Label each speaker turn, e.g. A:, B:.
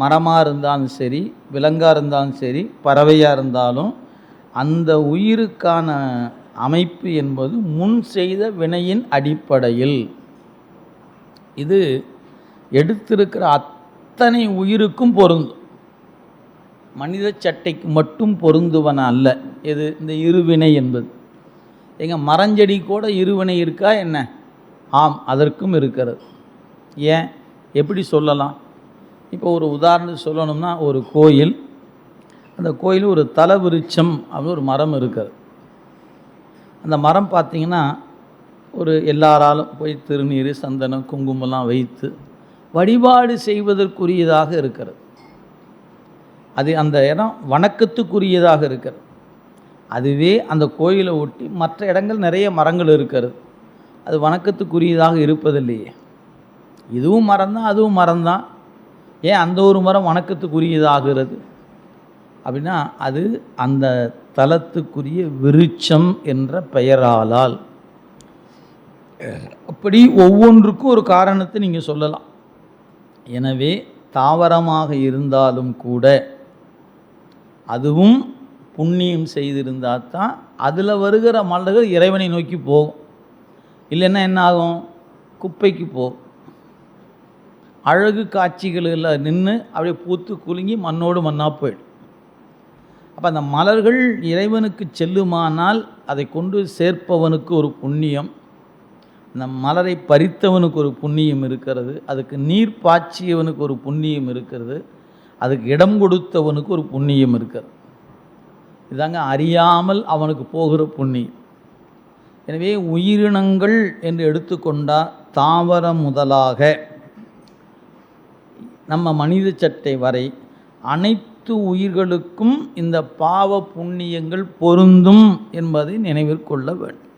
A: மரமாக இருந்தாலும் சரி விலங்காக இருந்தாலும் சரி பறவையாக இருந்தாலும் அந்த உயிருக்கான அமைப்பு என்பது முன் செய்த வினையின் அடிப்படையில். இது எடுத்திருக்கிற அத்தனை உயிருக்கும் பொருந்தும் மனித சட்டைக்கு மட்டும் பொருந்துவன அல்ல. இது இந்த இருவினை என்பது. எங்கள் மரஞ்செடி கூட இருவினை இருக்கா என்ன? ஆம் அதற்கும் இருக்கிறது. ஏன்? எப்படி சொல்லலாம்? இப்போ ஒரு உதாரணத்துக்கு சொல்லணும்னா ஒரு கோயில். அந்த கோயில் ஒரு தலவிருட்சம் அப்படின்னு ஒரு மரம் இருக்குது. அந்த மரம் பார்த்திங்கன்னா ஒரு எல்லாராலும் போய் திருநீர் சந்தனம் குங்குமம்லாம் வைத்து வழிபாடு செய்வதற்குரியதாக இருக்கிறது. அது அந்த இடம் வணக்கத்துக்குரியதாக இருக்கிறது. அதுவே அந்த கோயிலை ஒட்டி மற்ற இடங்கள் நிறைய மரங்கள் இருக்கிறது. அது வணக்கத்துக்குரியதாக இருப்பதில்லையே. இதுவும் மரம்தான் அதுவும் மரம்தான். ஏன் அந்த ஒரு மரம் வணக்கத்துக்குரியதாகிறது? அப்படின்னா அது அந்த தலத்துக்குரிய விருட்சம் என்ற பெயராலால். அப்படி ஒவ்வொன்றுக்கும் ஒரு காரணத்தை நீங்கள் சொல்லலாம். எனவே தாவரமாக இருந்தாலும் கூட அதுவும் புண்ணியம் செய்திருந்தால் தான் அதில் வருகிற மலர்கள் இறைவனை நோக்கி போகும். இல்லைன்னா என்ன ஆகும்? குப்பைக்கு போகும். அழகு காட்சிகளில் நின்று அப்படியே பூத்து குலுங்கி மண்ணோடு மண்ணாக போயிடும். அப்போ அந்த மலர்கள் இறைவனுக்கு செல்லுமானால் அதை கொண்டு சேர்ப்பவனுக்கு ஒரு புண்ணியம் அந்த மலரை பறித்தவனுக்கு ஒரு புண்ணியம் இருக்கிறது அதுக்கு நீர் பாய்ச்சியவனுக்கு ஒரு புண்ணியம் இருக்கிறது அதுக்கு இடம் கொடுத்தவனுக்கு ஒரு புண்ணியம் இருக்கிறது. இதாங்க அறியாமல் அவனுக்கு போகிற புண்ணியம். எனவே உயிரினங்கள் என்று எடுத்துக்கொண்டால் தாவரம் முதலாக நம்ம மனித சட்டை வரை அனைத்து உயிர்களுக்கும் இந்த பாவ புண்ணியங்கள் பொருந்தும் என்பதை நினைவில் கொள்ள வேண்டும்.